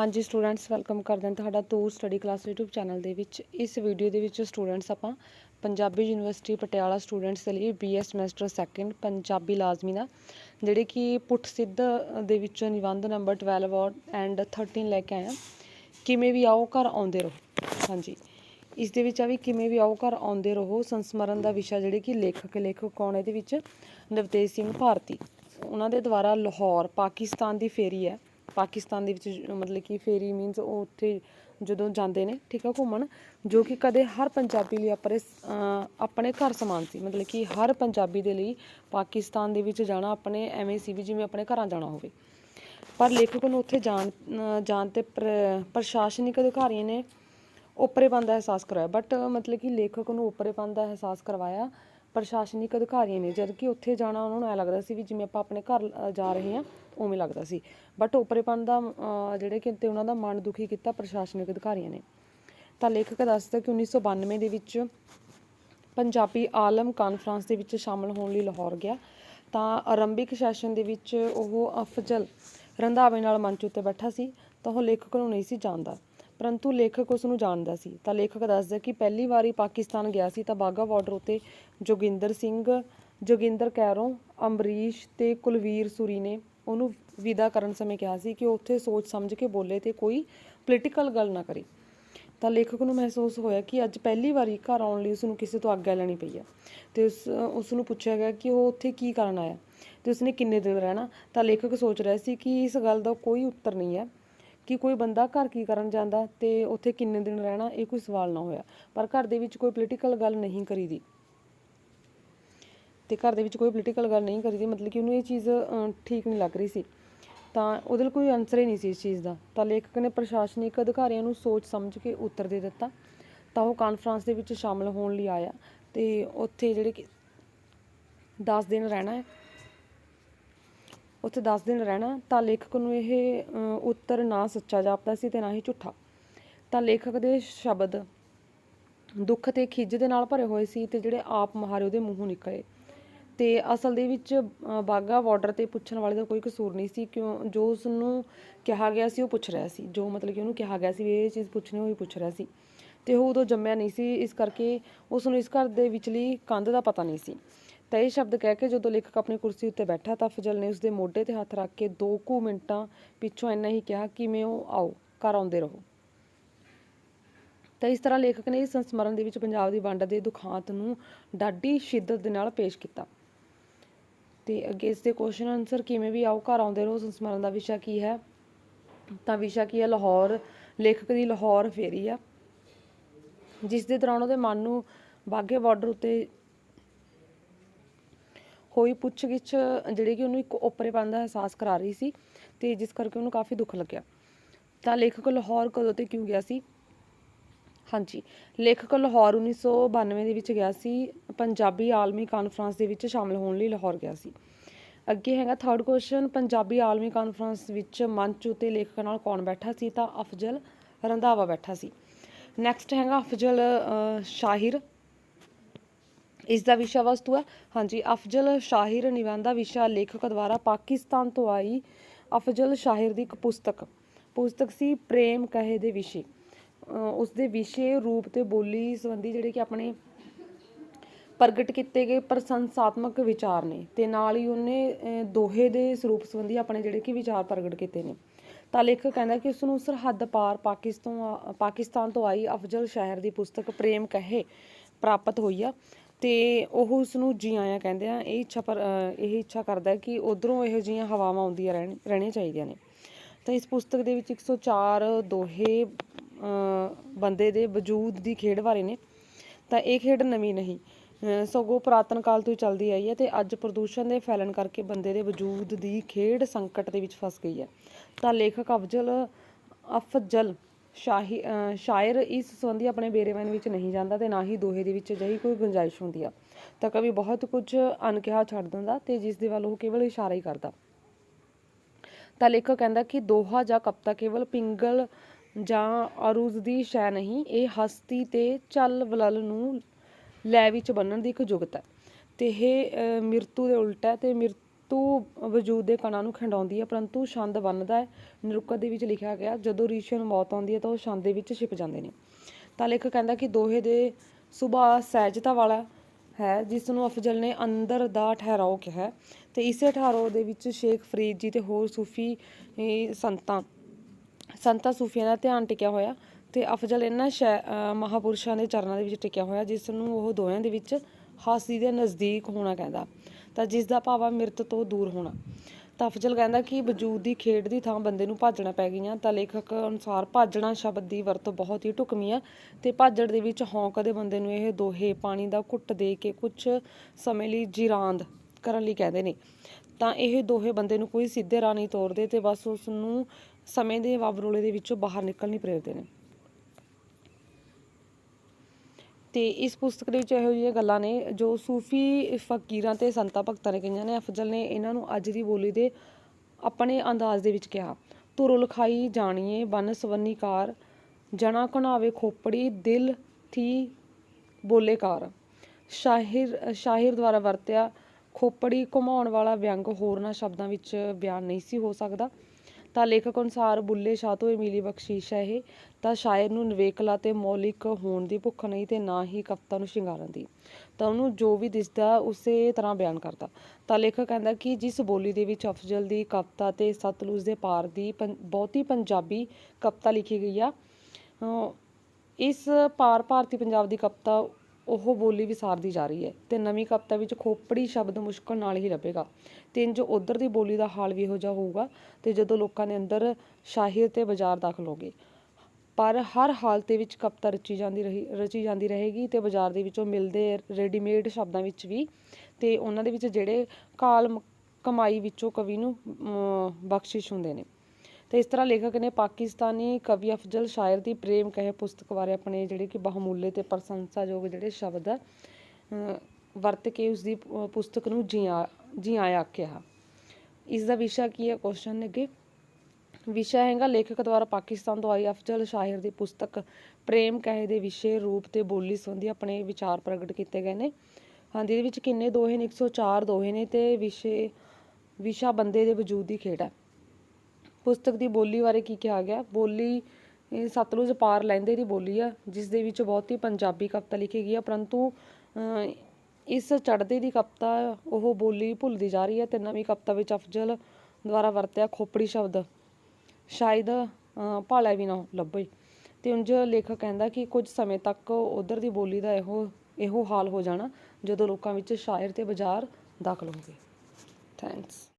ਹਾਂਜੀ students welcome ਕਰਦੇ ਹਾਂ ਤੁਹਾਡਾ Toor study class YouTube channel ਦੇ ਵਿੱਚ। ਇਸ ਵੀਡੀਓ ਦੇ ਵਿੱਚ ਸਟੂਡੈਂਟਸ ਆਪਾਂ ਪੰਜਾਬੀ ਯੂਨੀਵਰਸਿਟੀ ਪਟਿਆਲਾ ਸਟੂਡੈਂਟਸ ਦੇ ਲਈ ਬੀਐਸ ਸਮੈਸਟਰ ਸੈਕੰਡ ਪੰਜਾਬੀ ਲਾਜ਼ਮੀ ਦਾ, ਜਿਹੜੇ ਕਿ ਪੁੱਠ ਸਿੱਧ ਦੇ ਵਿੱਚੋਂ ਨਿਬੰਧ ਨੰਬਰ 12 ਔਰ ਐਂਡ 13 ਲੈ ਕੇ ਆਏ ਹਾਂ। ਕਿਵੇਂ ਵੀ ਆਓ, ਘਰ ਆਉਂਦੇ ਰਹੋ। ਹਾਂਜੀ, ਇਸ ਦੇ ਵਿੱਚ ਆ ਵੀ ਕਿਵੇਂ ਵੀ ਆਓ, ਘਰ ਆਉਂਦੇ ਰਹੋ। ਸੰਸਮਰਨ ਦਾ ਵਿਸ਼ਾ ਜਿਹੜੇ ਕਿ ਲੇਖਕ ਲੇਖਕ ਕੌਣ ਇਹਦੇ ਵਿੱਚ ਨਵਤੇਜ ਸਿੰਘ ਭਾਰਤੀ। ਉਹਨਾਂ ਦੇ ਦੁਆਰਾ ਲਾਹੌਰ, ਪਾਕਿਸਤਾਨ ਦੀ ਫੇਰੀ ਹੈ। ਪਾਕਿਸਤਾਨ ਦੇ ਵਿੱਚ ਮਤਲਬ ਕਿ ਫੇਰੀ ਮੀਨਸ ਉਹ ਉੱਥੇ ਜਦੋਂ ਜਾਂਦੇ ਨੇ, ਠੀਕ ਆ, ਘੁੰਮਣ, ਜੋ ਕਿ ਕਦੇ ਹਰ ਪੰਜਾਬੀ ਲਈ ਆਪਣੇ ਆਪਣੇ ਘਰ ਸਮਾਨ ਸੀ। ਮਤਲਬ ਕਿ ਹਰ ਪੰਜਾਬੀ ਦੇ ਲਈ ਪਾਕਿਸਤਾਨ ਦੇ ਵਿੱਚ ਜਾਣਾ ਆਪਣੇ ਐਵੇਂ ਸੀ ਵੀ ਜਿਵੇਂ ਆਪਣੇ ਘਰਾਂ ਜਾਣਾ ਹੋਵੇ। ਪਰ ਲੇਖਕ ਨੂੰ ਉੱਥੇ ਜਾਣ ਜਾਣ ਤੇ ਪ੍ਰਸ਼ਾਸਨਿਕ ਅਧਿਕਾਰੀਆਂ ਨੇ ਓਪਰੇਪਨ ਦਾ ਅਹਿਸਾਸ ਕਰਵਾਇਆ। ਬਟ ਮਤਲਬ ਕਿ ਲੇਖਕ ਨੂੰ ਓਪਰੇਪਨ ਦਾ ਅਹਿਸਾਸ ਕਰਵਾਇਆ ਪ੍ਰਸ਼ਾਸਨਿਕ ਅਧਿਕਾਰੀਆਂ ਨੇ। ਜਦ ਕਿ ਉੱਥੇ ਜਾਣਾ ਉਹਨਾਂ ਨੂੰ ਐ ਲੱਗਦਾ ਸੀ ਵੀ ਜਿਵੇਂ ਆਪਾਂ ਆਪਣੇ ਘਰ ਜਾ ਰਹੇ ਹਾਂ ਉਵੇਂ ਲੱਗਦਾ ਸੀ। ਬਟ ਓਪਰੇਪਨ ਦਾ ਜਿਹੜੇ ਕਿ ਤੇ ਉਹਨਾਂ ਦਾ ਮਨ ਦੁਖੀ ਕੀਤਾ ਪ੍ਰਸ਼ਾਸਨਿਕ ਅਧਿਕਾਰੀਆਂ ਨੇ। ਤਾਂ ਲੇਖਕ ਦੱਸਦਾ ਕਿ 1992 ਦੇ ਵਿੱਚ ਪੰਜਾਬੀ ਆਲਮ ਕਾਨਫਰੰਸ ਦੇ ਵਿੱਚ ਸ਼ਾਮਲ ਹੋਣ ਲਈ ਲਾਹੌਰ ਗਿਆ। ਤਾਂ ਆਰੰਭਿਕ ਸੈਸ਼ਨ ਦੇ ਵਿੱਚ ਉਹ ਅਫਜ਼ਲ ਰੰਧਾਵੇ ਨਾਲ ਮੰਚ ਉੱਤੇ ਬੈਠਾ ਸੀ। ਤਾਂ ਉਹ ਲੇਖਕ ਨੂੰ ਨਹੀਂ ਸੀ ਜਾਣਦਾ। ਪਰੰਤੂ ਲੇਖਕ ਉਸ ਨੂੰ ਜਾਣਦਾ ਸੀ। ਤਾਂ ਲੇਖਕ ਦੱਸਦਾ ਕਿ ਪਹਿਲੀ ਵਾਰੀ ਪਾਕਿਸਤਾਨ ਗਿਆ ਸੀ ਤਾਂ ਬਾਗਾ ਬਾਰਡਰ ਉੱਤੇ ਜੋਗਿੰਦਰ ਸਿੰਘ, ਜੋਗਿੰਦਰ ਕੈਰੋਂ ਅੰਬਰੀਸ਼ ਤੇ ਕੁਲਵੀਰ ਸੁਰੀ ਨੇ ਉਹਨੂੰ ਵਿਦਾ ਕਰਨ ਸਮੇਂ ਕਿਹਾ ਸੀ ਕਿ ਉਹ ਉੱਥੇ ਸੋਚ ਸਮਝ ਕੇ ਬੋਲੇ ਤੇ ਕੋਈ ਪੋਲੀਟੀਕਲ ਗੱਲ ਨਾ ਕਰੇ। ਤਾਂ ਲੇਖਕ ਨੂੰ ਮਹਿਸੂਸ ਹੋਇਆ ਕਿ ਅੱਜ ਪਹਿਲੀ ਵਾਰੀ ਘਰ ਆਉਣ ਲਈ ਉਸ ਨੂੰ ਕਿਸੇ ਤੋਂ ਆਗਿਆ ਲੈਣੀ ਪਈ ਆ। ਤੇ ਉਸ ਉਸ ਨੂੰ ਪੁੱਛਿਆ ਗਿਆ ਕਿ ਉਹ ਉੱਥੇ ਕੀ ਕਰਨ ਆਇਆ ਤੇ ਉਸਨੇ ਕਿੰਨੇ ਦਿਨ ਰਹਿਣਾ। ਤਾਂ ਲੇਖਕ ਸੋਚ ਰਿਹਾ ਸੀ ਕਿ ਇਸ ਗੱਲ ਦਾ ਕੋਈ ਉੱਤਰ ਨਹੀਂ ਹੈ ਕਿ ਕੋਈ ਬੰਦਾ ਘਰ ਕੀ ਕਰਨ ਜਾਂਦਾ ਤੇ ਉੱਥੇ ਕਿੰਨੇ ਦਿਨ ਰਹਿਣਾ, ਇਹ ਕੋਈ ਸਵਾਲ ਨਾ ਹੋਇਆ। ਪਰ ਘਰ ਦੇ ਵਿੱਚ ਕੋਈ ਪੋਲੀਟੀਕਲ ਗੱਲ ਨਹੀਂ ਕਰੀਦੀ। ਤੇ ਘਰ ਦੇ ਵਿੱਚ ਕੋਈ ਪੋਲੀਟੀਕਲ ਗੱਲ ਨਹੀਂ ਕਰੀ ਸੀ, ਮਤਲਬ ਕਿ ਉਹਨੂੰ ਇਹ ਚੀਜ਼ ਠੀਕ ਨਹੀਂ ਲੱਗ ਰਹੀ ਸੀ। ਤਾਂ ਉਹਦੇ ਲਈ ਕੋਈ ਆਨਸਰ ਹੀ ਨਹੀਂ ਸੀ ਇਸ ਚੀਜ਼ ਦਾ। ਤਾਂ ਲੇਖਕ ਨੇ ਪ੍ਰਸ਼ਾਸਨਿਕ ਅਧਿਕਾਰੀਆਂ ਨੂੰ ਸੋਚ ਸਮਝ ਕੇ ਉੱਤਰ ਦੇ ਦਿੱਤਾ। ਤਾਂ ਉਹ ਕਾਨਫਰੰਸ ਦੇ ਵਿੱਚ ਸ਼ਾਮਲ ਹੋਣ ਲਈ ਆਇਆ ਤੇ ਉੱਥੇ ਜਿਹੜੇ ਕਿ 10 ਦਿਨ ਰਹਿਣਾ ਹੈ, ਉੱਥੇ 10 ਦਿਨ ਰਹਿਣਾ, ਤਾਂ ਲੇਖਕ ਨੂੰ ਇਹ ਉੱਤਰ ਨਾ ਸੱਚਾ ਜਾਪਦਾ ਸੀ ਤੇ ਨਾ ਹੀ ਝੂਠਾ। ਤਾਂ ਲੇਖਕ ਦੇ ਸ਼ਬਦ ਦੁੱਖ ਤੇ ਖਿੱਜ ਦੇ ਨਾਲ ਭਰੇ ਹੋਏ ਸੀ ਤੇ ਜਿਹੜੇ ਆਪ ਮਹਾਰੇ ਉਹਦੇ ਮੂੰਹੋਂ ਨਿਕਲੇ। ਤੇ ਅਸਲ ਦੇ ਵਿੱਚ ਅ, ਬਾਗਾ ਬਾਰਡਰ ਤੇ ਪੁੱਛਣ ਵਾਲੇ ਦਾ ਕੋਈ ਕਸੂਰ ਨਹੀਂ ਸੀ ਕਿਉਂ ਜੋ ਉਸ ਨੂੰ ਕਿਹਾ ਗਿਆ ਸੀ ਉਹ ਪੁੱਛ ਰਿਹਾ ਸੀ ਜੋ ਮਤਲਬ ਕਿ ਉਹਨੂੰ ਕਿਹਾ ਗਿਆ ਸੀ ਵੀ ਇਹ ਚੀਜ਼ ਪੁੱਛਣੀ ਉਹ ਹੀ ਪੁੱਛ ਰਿਹਾ ਸੀ। ਤੇ ਉਹ ਉਦੋਂ ਜੰਮਿਆ ਨਹੀਂ ਸੀ ਇਸ ਕਰਕੇ ਉਸ ਨੂੰ ਇਸ ਘਰ ਦੇ ਵਿਚਲੀ ਕੰਧ ਦਾ ਪਤਾ ਨਹੀਂ ਸੀ। ਤਾਂ ਇਹ ਸ਼ਬਦ ਕਹਿ ਕੇ ਜਦੋਂ ਲੇਖਕ ਆਪਣੀ ਕੁਰਸੀ ਉੱਤੇ ਬੈਠਾ ਤਾਂ ਫਜ਼ਲ ਨੇ ਉਸਦੇ ਮੋਢੇ ਤੇ ਹੱਥ ਰੱਖ ਕੇ ਦੋ ਕੁ ਮਿੰਟਾਂ ਪਿੱਛੋਂ ਇੰਨਾ ਹੀ ਕਿਹਾ ਕਿ ਮੈਂ ਉਹ ਆਓ ਘਰ ਆਉਂਦੇ ਰਹੋ। ਤਾਂ ਇਸ ਤਰ੍ਹਾਂ ਲੇਖਕ ਨੇ ਇਸ ਸੰਸਮਰਨ ਦੇ ਵਿੱਚ ਪੰਜਾਬ ਦੀ ਵੰਡ ਦੇ ਦੁਖਾਂਤ ਨੂੰ ਡਾਢੀ ਸ਼ਿੱਦਤ ਦੇ ਨਾਲ ਪੇਸ਼ ਕੀਤਾ। ਤੇ ਅੱਗੇ ਇਸ ਦੇ ਕੁਐਸਚਨ ਆਨਸਰ ਕਿਵੇਂ ਵੀ ਆਓ, ਘਰ ਆਉਂਦੇ ਰਹੋ, ਸੰਸਮਰਨ ਦਾ ਵਿਸ਼ਾ ਕੀ ਹੈ? ਤਾਂ ਵਿਸ਼ਾ ਕੀ ਹੈ? ਲਾਹੌਰ, ਲੇਖਕ ਦੀ ਲਾਹੌਰ ਫੇਰੀ ਆ, ਜਿਸ ਦੇ ਦੌਰਾਨ ਉਹਦੇ ਮਨ ਨੂੰ ਬਾਗੇ ਬਾਰਡਰ ਉੱਤੇ ਹੋਈ ਪੁੱਛਗਿੱਛ, ਜਿਹੜੀ ਕਿ ਉਹਨੂੰ ਇੱਕ ਓਪਰੇਪਨ ਦਾ ਅਹਿਸਾਸ ਕਰਾ ਰਹੀ ਸੀ ਤੇ ਜਿਸ ਕਰਕੇ ਉਹਨੂੰ ਕਾਫੀ ਦੁੱਖ ਲੱਗਿਆ। ਤਾਂ ਲੇਖਕ ਲਾਹੌਰ ਕਦੋਂ ਤੇ ਕਿਉਂ ਗਿਆ ਸੀ? ਹਾਂਜੀ। ਲੇਖਕ ਲਾਹੌਰ 1992 ਦੇ ਵਿੱਚ ਗਿਆ ਸੀ। ਪੰਜਾਬੀ ਆਲਮੀ ਕਾਨਫਰੰਸ ਦੇ ਵਿੱਚ ਸ਼ਾਮਲ ਹੋਣ ਲਈ ਲਾਹੌਰ ਗਿਆ ਸੀ। ਅੱਗੇ ਹੈਗਾ ਥਰਡ ਕੁਐਸਚਨ ਪੰਜਾਬੀ ਆਲਮੀ ਕਾਨਫਰੰਸ ਵਿੱਚ ਮੰਚ ਉਤੇ ਲੇਖਕ ਨਾਲ ਕੌਣ ਬੈਠਾ ਸੀ? ਤਾਂ ਅਫਜ਼ਲ ਰੰਧਾਵਾ ਬੈਠਾ ਸੀ। ਨੈਕਸਟ ਹੈਗਾ ਅਫਜ਼ਲ ਸ਼ਾਹਿਰ। ਇਸ ਦਾ ਵਿਸ਼ਾ ਵਸਤੂ ਹੈ। ਹਾਂਜੀ, ਅਫਜ਼ਲ ਸ਼ਾਹਿਰ ਨਿਬੰਧ ਦਾ ਵਿਸ਼ਾ ਲੇਖਕ ਦੁਆਰਾ ਪਾਕਿਸਤਾਨ ਤੋਂ ਆਈ ਅਫਜ਼ਲ ਸ਼ਾਹਿਰ ਦੀ ਇੱਕ ਪੁਸਤਕ। ਪੁਸਤਕ ਸੀ, ਪ੍ਰੇਮ ਕਹੇ ਦੇ ਵਿਸ਼ੇ। ਉਸ ਦੇ ਵਿਸ਼ੇ ਰੂਪ ਤੇ ਬੋਲੀ ਸੰਬੰਧੀ ਜਿਹੜੇ ਕਿ ਆਪਣੇ ਪ੍ਰਗਟ ਕੀਤੇ ਗਏ ਪ੍ਰਸ਼ੰਸਾਤਮਕ ਵਿਚਾਰ ਨੇ ਤੇ ਨਾਲ ਹੀ ਉਹਨੇ ਦੋਹੇ ਦੇ ਸਰੂਪ ਸੰਬੰਧੀ ਆਪਣੇ ਜਿਹੜੇ ਕਿ ਵਿਚਾਰ ਪ੍ਰਗਟ ਕੀਤੇ ਨੇ। ਤਾਂ ਲੇਖਕ ਕਹਿੰਦਾ ਕਿ ਉਸ ਨੂੰ ਸਰਹੱਦ ਪਾਰ ਪਾਕਿਸਤਾਨ ਪਾਕਿਸਤਾਨ ਤੋਂ ਆਈ ਅਫਜ਼ਲ ਸ਼ਾਇਰ ਦੀ ਪੁਸਤਕ ਪ੍ਰੇਮ ਕਹੇ ਪ੍ਰਾਪਤ ਹੋਈ ਆ ਤੇ ਉਹ ਉਸ ਨੂੰ ਜੀ ਆਇਆਂ ਕਹਿੰਦੇ ਆ ਇਹ ਇੱਛਾ ਪਰ ਅਹ, ਇਹ ਇੱਛਾ ਕਰਦਾ ਕਿ ਉਧਰੋਂ ਇਹੋ ਜਿਹੀਆਂ ਹਵਾਵਾਂ ਆਉਂਦੀਆਂ ਰਹਿਣ ਰਹਿਣੀਆਂ ਚਾਹੀਦੀਆਂ ਨੇ। ਤਾਂ ਇਸ ਪੁਸਤਕ ਦੇ ਵਿੱਚ 104 ਦੋਹੇ ਬੰਦੇ ਦੇ ਵਜੂਦ ਦੀ ਖੇਡ ਬਾਰੇ ਨੇ। ਤਾਂ ਇਹ ਖੇਡ ਨਵੀਂ ਨਹੀਂ। ਸਗੋਂ ਪੁਰਾਤਨ ਕਾਲ ਤੋਂ ਚੱਲਦੀ ਆਈ ਹੈ ਤੇ ਅੱਜ ਪ੍ਰਦੂਸ਼ਣ ਦੇ ਫੈਲਣ ਕਰਕੇ ਬੰਦੇ ਦੇ ਵਜੂਦ ਦੀ ਖੇਡ ਸੰਕਟ ਦੇ ਵਿੱਚ ਫਸ ਗਈ ਹੈ। ਤਾਂ ਲੇਖਕ ਅਫਜ਼ਲ ਅਫਜ਼ਲ ਸ਼ਾਹੀ ਸ਼ਾਇਰ ਇਸ ਸੰਬੰਧੀ ਆਪਣੇ ਬੇਰੇਵਨ ਵਿੱਚ ਨਹੀਂ ਜਾਂਦਾ ਤੇ ਨਾ ਹੀ ਦੋਹੇ ਦੇ ਵਿੱਚ ਅਜਿਹੀ ਕੋਈ ਗੁੰਜਾਇਸ਼ ਹੁੰਦੀ ਆ। ਤਾਂ ਕਵੀ ਬਹੁਤ ਕੁਝ ਅਣਕਿਹਾ ਛੱਡ ਦਿੰਦਾ ਤੇ ਜਿਸ ਦੇ ਵੱਲ ਉਹ ਕੇਵਲ ਇਸ਼ਾਰਾ ਹੀ ਕਰਦਾ। ਤਾਂ ਲੇਖਕ ਕਹਿੰਦਾ ਕਿ ਦੋਹਾ ਜਾਂ ਕਵਿਤਾ ਕੇਵਲ ਪਿੰਗਲ ਜਾਂ ਅਰੂਜ਼ ਦੀ ਸ਼ੈ ਨਹੀਂ ਇਹ ਹਸਤੀ ਤੇ ਚੱਲ ਵਲਲ ਨੂੰ ਲੈ ਵਿੱਚ ਬੰਨਣ ਦੀ ਇੱਕ ਜੁਗਤ ਹੈ। ਤੇ ਇਹ ਅਹ, ਮਿਰਤੂ ਦੇ ਉਲਟ ਹੈ ਤੇ ਮਿਰ ਵਜੂਦ ਦੇ ਕਣਾਂ ਨੂੰ ਖੰਡਾਉਂਦੀ ਹੈ ਪਰੰਤੂ ਛੰਦ ਬੰਨਦਾ ਹੈ। ਨਿਰੁਕਤ ਦੇ ਵਿੱਚ ਲਿਖਿਆ ਗਿਆ ਜਦੋਂ ਰਿਸ਼ੀ ਨੂੰ ਮੌਤ ਆਉਂਦੀ ਹੈ ਤਾਂ ਉਹ ਛੰਦ ਦੇ ਵਿੱਚ ਛਿਪ ਜਾਂਦੇ ਨੇ। ਤਾਂ ਲੇਖਕ ਕਹਿੰਦਾ ਕਿ ਦੋਹੇ ਦੇ ਸੁਭਾਅ ਸਹਿਜਤਾ ਵਾਲਾ ਹੈ ਜਿਸ ਨੂੰ ਅਫਜ਼ਲ ਨੇ ਅੰਦਰ ਦਾ ਠਹਿਰਾਓ ਕਿਹਾ ਹੈ। ਤੇ ਇਸੇ ਠਹਿਰਾਓ ਦੇ ਵਿੱਚ ਸ਼ੇਖ ਫਰੀਦ ਜੀ ਤੇ ਹੋਰ ਸੂਫੀ ਸੰਤਾਂ ਸੰਤਾਂ ਸੂਫੀਆਂ ਦਾ ਧਿਆਨ ਟਿਕਿਆ ਹੋਇਆ ਤੇ ਅਫਜ਼ਲ ਇਹਨਾਂ ਮਹਾਪੁਰਸ਼ਾਂ ਦੇ ਚਰਨਾਂ ਦੇ ਵਿੱਚ ਟਿਕਿਆ ਹੋਇਆ, ਜਿਸ ਨੂੰ ਉਹ ਦੋਹਾਂ ਦੇ ਵਿੱਚ ਹਾਸੀ ਦੇ ਨਜ਼ਦੀਕ ਹੋਣਾ ਕਹਿੰਦਾ। ਤਾਂ ਜਿਸ ਦਾ ਭਾਵ ਆ ਮਿਰਤ ਤੋਂ ਦੂਰ ਹੋਣਾ। ਤਾਂ ਅਫਜ਼ਲ ਕਹਿੰਦਾ ਕਿ ਵਜੂਦ ਦੀ ਖੇਡ ਦੀ ਥਾਂ ਬੰਦੇ ਨੂੰ ਭਾਜਣਾ ਪੈ ਗਈਆਂ। ਤਾਂ ਲੇਖਕ ਅਨੁਸਾਰ ਭਾਜਣਾ ਸ਼ਬਦ ਦੀ ਵਰਤੋਂ ਬਹੁਤ ਹੀ ਢੁਕਵੀਂ ਆ ਤੇ ਭਾਜੜ ਦੇ ਵਿੱਚ ਹੌਂਕ ਦੇ ਬੰਦੇ ਨੂੰ ਇਹ ਦੋਹੇ ਪਾਣੀ ਦਾ ਘੁੱਟ ਦੇ ਕੇ ਕੁਝ ਸਮੇਂ ਲਈ ਜਿਰਾਂਦ ਕਰਨ ਲਈ ਕਹਿੰਦੇ ਨੇ। ਤਾਂ ਇਹ ਦੋਹੇ ਬੰਦੇ ਨੂੰ ਕੋਈ ਸਿੱਧੇ ਰਾਹ ਨਹੀਂ ਤੋਰਦੇ ਤੇ ਬਸ ਉਸ ਨੂੰ ਸਮੇਂ ਦੇ ਵਬਰੋਲੇ ਦੇ ਵਿੱਚੋਂ ਬਾਹਰ ਨਿਕਲਣ ਲਈ ਪ੍ਰੇਰਦੇ ਨੇ। ਤੇ ਇਸ ਪੁਸਤਕ ਦੇ ਵਿੱਚ ਇਹੋ ਜਿਹੀਆਂ ਗੱਲਾਂ ਨੇ ਜੋ ਸੂਫੀ ਫਕੀਰਾਂ ਤੇ ਸੰਤਾਂ ਭਗਤਾਂ ਨੇ ਕਹੀਆਂ ਨੇ। ਅਫਜ਼ਲ ਨੇ ਇਹਨਾਂ ਨੂੰ ਅੱਜ ਦੀ ਬੋਲੀ ਦੇ ਆਪਣੇ ਅੰਦਾਜ਼ ਦੇ ਵਿੱਚ ਕਿਹਾ ਤੁਰ ਲਖਾਈ ਜਾਣੀਏ, ਬਨ ਸਵੰਨੀਕਾਰ ਜਣਾ ਕਣਾਵੇ ਖੋਪੜੀ, ਦਿਲ ਥੀ ਬੋਲੇਕਾਰ ਸ਼ਾਹਿਰ ਸ਼ਾਹਿਰ ਦੁਆਰਾ ਵਰਤਿਆ ਖੋਪੜੀ ਘੁਮਾਉਣ ਵਾਲਾ ਵਿਅੰਗ ਹੋਰਨਾਂ ਸ਼ਬਦਾਂ ਵਿੱਚ ਬਿਆਨ ਨਹੀਂ ਸੀ ਹੋ ਸਕਦਾ। ਤਾਂ ਲੇਖਕ ਅਨੁਸਾਰ ਬੁੱਲੇ ਸ਼ਾਹ ਤੋਂ ਇਹ ਮਿਲੀ ਬਖਸ਼ੀਸ਼ ਹੈ ਇਹ। ਤਾਂ ਸ਼ਾਇਰ ਨੂੰ ਨਿਵੇਕਲਾ ਤੇ ਮੌਲਿਕ ਹੋਣ ਦੀ ਭੁੱਖ ਨਹੀਂ ਤੇ ਨਾ ਹੀ ਕਵਿਤਾ ਨੂੰ ਸ਼ਿੰਗਾਰਨ ਦੀ। ਤਾਂ ਉਹਨੂੰ ਜੋ ਵੀ ਦਿਸਦਾ, ਉਸੇ ਤਰ੍ਹਾਂ ਬਿਆਨ ਕਰਦਾ। ਤਾਂ ਲੇਖਕ ਕਹਿੰਦਾ ਕਿ ਜਿਸ ਬੋਲੀ ਦੇ ਵਿੱਚ ਅਫਜ਼ਲ ਦੀ ਕਵਿਤਾ ਤੇ ਸਤਲੁਜ ਦੇ ਪਾਰ ਦੀ ਪੰ- ਬਹੁਤੀ ਪੰਜਾਬੀ ਕਵਿਤਾ ਲਿਖੀ ਗਈ ਆ। ਇਸ ਪਾਰ ਭਾਰਤੀ ਪੰਜਾਬ ਦੀ ਕਵਿਤਾ ਉਹ ਬੋਲੀ ਵਿਸਾਰਦੀ ਜਾ ਰਹੀ ਹੈ ਤੇ ਨਵੀਂ ਕਵਿਤਾ ਵਿੱਚ ਖੋਪੜੀ ਸ਼ਬਦ ਮੁਸ਼ਕਲ ਨਾਲ ਹੀ ਲੱਭੇਗਾ। ਤੇ ਇੰਜ ਉਧਰ ਦੀ ਬੋਲੀ ਦਾ ਹਾਲ ਵੀ ਇਹੋ ਜਿਹਾ ਹੋਊਗਾ ਤੇ ਜਦੋਂ ਲੋਕਾਂ ਦੇ ਅੰਦਰ ਸ਼ਾਹਿਰ ਤੇ ਬਾਜ਼ਾਰ ਦਾਖਲ ਹੋ ਗਏ ਪਰ ਹਰ ਹਾਲਤ ਦੇ ਵਿੱਚ ਕਵਿਤਾ ਰਚੀ ਜਾਂਦੀ ਰਹੀ, ਰਚੀ ਜਾਂਦੀ ਰਹੇਗੀ ਤੇ ਬਾਜ਼ਾਰ ਦੇ ਵਿੱਚੋਂ ਮਿਲਦੇ ਰੈਡੀਮੇਡ ਸ਼ਬਦਾਂ ਵਿੱਚ ਵੀ ਤੇ ਉਹਨਾਂ ਦੇ ਵਿੱਚ ਜਿਹੜੇ ਕਾਲ ਕਮਾਈ ਵਿੱਚੋਂ ਕਵੀ ਨੂੰ ਬਖਸ਼ਿਸ਼ ਹੁੰਦੇ ਨੇ। ਤੇ ਇਸ ਤਰ੍ਹਾਂ ਲੇਖਕ ਨੇ ਪਾਕਿਸਤਾਨੀ ਕਵੀ ਅਫਜ਼ਲ ਸ਼ਾਇਰ ਦੀ ਪ੍ਰੇਮ ਕਹੇ ਪੁਸਤਕ ਬਾਰੇ ਆਪਣੇ ਜਿਹੜੇ ਕਿ ਬਹੁਮੁੱਲੇ ਤੇ ਪ੍ਰਸ਼ੰਸਾਯੋਗ ਜਿਹੜੇ ਸ਼ਬਦ ਆ ਵਰਤ ਕੇ ਉਸ ਦੀ ਪੁਸਤਕ ਨੂੰ ਜੀਆ ਜੀ ਆਇਆ ਕਿਹਾ। ਇਸ ਦਾ ਵਿਸ਼ਾ ਕੀ ਹੈ? ਕੁਐਸਚਨ ਅੱਗੇ ਵਿਸ਼ਾ ਹੈਗਾ ਲੇਖਕ ਦੁਆਰਾ ਪਾਕਿਸਤਾਨ ਤੋਂ ਆਈ ਅਫਜ਼ਲ ਸ਼ਾਇਰ ਦੀ ਪੁਸਤਕ ਪ੍ਰੇਮ ਕਹੇ ਦੇ ਵਿਸ਼ੇ, ਰੂਪ ਤੇ ਬੋਲੀ ਸੰਬੰਧੀ ਆਪਣੇ ਵਿਚਾਰ ਪ੍ਰਗਟ ਕੀਤੇ ਗਏ ਨੇ। ਹਾਂਜੀ ਇਹਦੇ ਵਿੱਚ ਕਿੰਨੇ ਦੋਹੇ ਨੇ? 104 ਦੋਹੇ ਨੇ ਤੇ ਵਿਸ਼ੇ, ਵਿਸ਼ਾ ਬੰਦੇ ਦੇ ਵਜੂਦ ਦੀ ਖੇਡ ਹੈ। ਪੁਸਤਕ ਦੀ ਬੋਲੀ ਬਾਰੇ ਕੀ ਕਿਹਾ ਗਿਆ? ਬੋਲੀ ਇਹ ਸਤਲੁਜ ਪਾਰ ਲਹਿੰਦੇ ਦੀ ਬੋਲੀ ਆ ਜਿਸ ਦੇ ਵਿੱਚ ਬਹੁਤ ਹੀ ਪੰਜਾਬੀ ਕਵਿਤਾ ਲਿਖੀ ਗਈ ਆ ਪਰੰਤੂ ਇਸ ਚੜ੍ਹਦੇ ਦੀ ਕਵਿਤਾ ਉਹ ਬੋਲੀ ਭੁੱਲਦੀ ਜਾ ਰਹੀ ਹੈ ਤੇ ਨਵੀਂ ਕਵਿਤਾ ਵਿੱਚ ਅਫਜ਼ਲ ਦੁਆਰਾ ਵਰਤਿਆ ਖੋਪੜੀ ਸ਼ਬਦ ਸ਼ਾਇਦ ਅਹ, ਭਾਲਾ ਵੀ ਨਾ ਲੱਭੇ। ਤੇ ਉਂਝ ਲੇਖਕ ਕਹਿੰਦਾ ਕਿ ਕੁਝ ਸਮੇਂ ਤੱਕ ਉਧਰ ਦੀ ਬੋਲੀ ਦਾ ਇਹੋ ਇਹੋ ਹਾਲ ਹੋ ਜਾਣਾ ਜਦੋਂ ਲੋਕਾਂ ਵਿੱਚ ਸ਼ਾਇਰ ਤੇ ਬਾਜ਼ਾਰ ਦਾਖਲ ਹੋ ਗਏ ਥੈਂਕਸ